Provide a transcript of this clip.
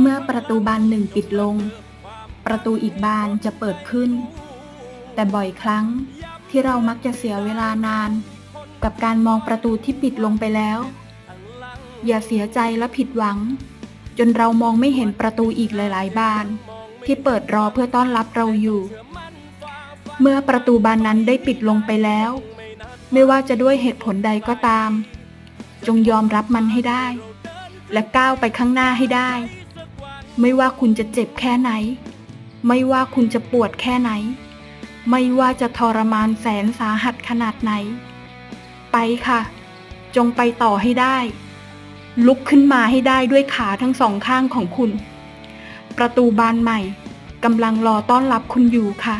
เมื่อประตูบานหนึ่งปิดลง ประตูอีกบานจะเปิดขึ้น แต่บ่อยครั้งที่เรามักจะเสียเวลานาน กับการมองประตูที่ปิดลงไปแล้ว อย่าเสียใจและผิดหวัง จนเรามองไม่เห็นประตูอีกหลาย ๆ บาน ที่เปิดรอเพื่อต้อนรับเราอยู่ เมื่อประตูบานนั้นได้ปิดลงไปแล้ว ไม่ว่าจะด้วยเหตุผลใดก็ตาม จงยอมรับมันให้ได้ และก้าวไปข้างหน้าให้ได้ ไม่ว่าคุณจะเจ็บแค่ไหน ไม่ว่าคุณจะปวดแค่ไหน ไม่ว่าจะทรมานแสนสาหัสขนาดไหน ไปค่ะ จงไปต่อให้ได้ ลุกขึ้นมาให้ได้ด้วยขาทั้งสองข้างของคุณ ประตูบานใหม่กำลังรอต้อนรับคุณอยู่ค่ะ